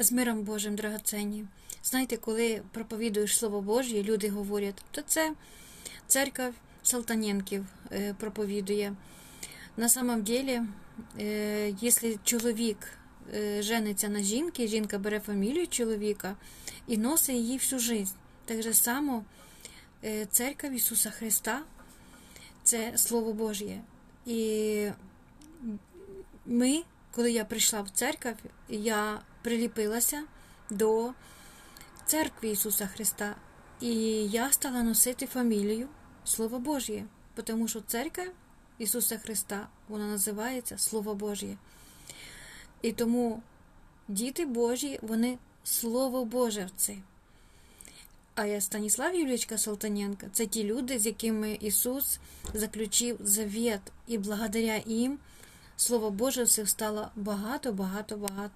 З миром Божим, драгоценні. Знаєте, коли проповідуєш Слово Божє, люди говорять, то це церква Салтаненків е, проповідує. На самом деле, якщо чоловік е, жениться на жінки, жінка бере фамілію чоловіка і носить її всю життя. Так же само е, церква Ісуса Христа це Слово Божє. І ми, коли я прийшла в церкву, я приліпилася до церкви Ісуса Христа. І я стала носити фамілію Слово Божє, тому що церква Ісуса Христа, вона називається Слово Божє. І тому діти Божі, вони Слово Божевці. А я Станіслав Юлічка Салтаненко це ті люди, з якими Ісус заключив завіт, і благодаря їм Слово Боже стало багато, багато, багато.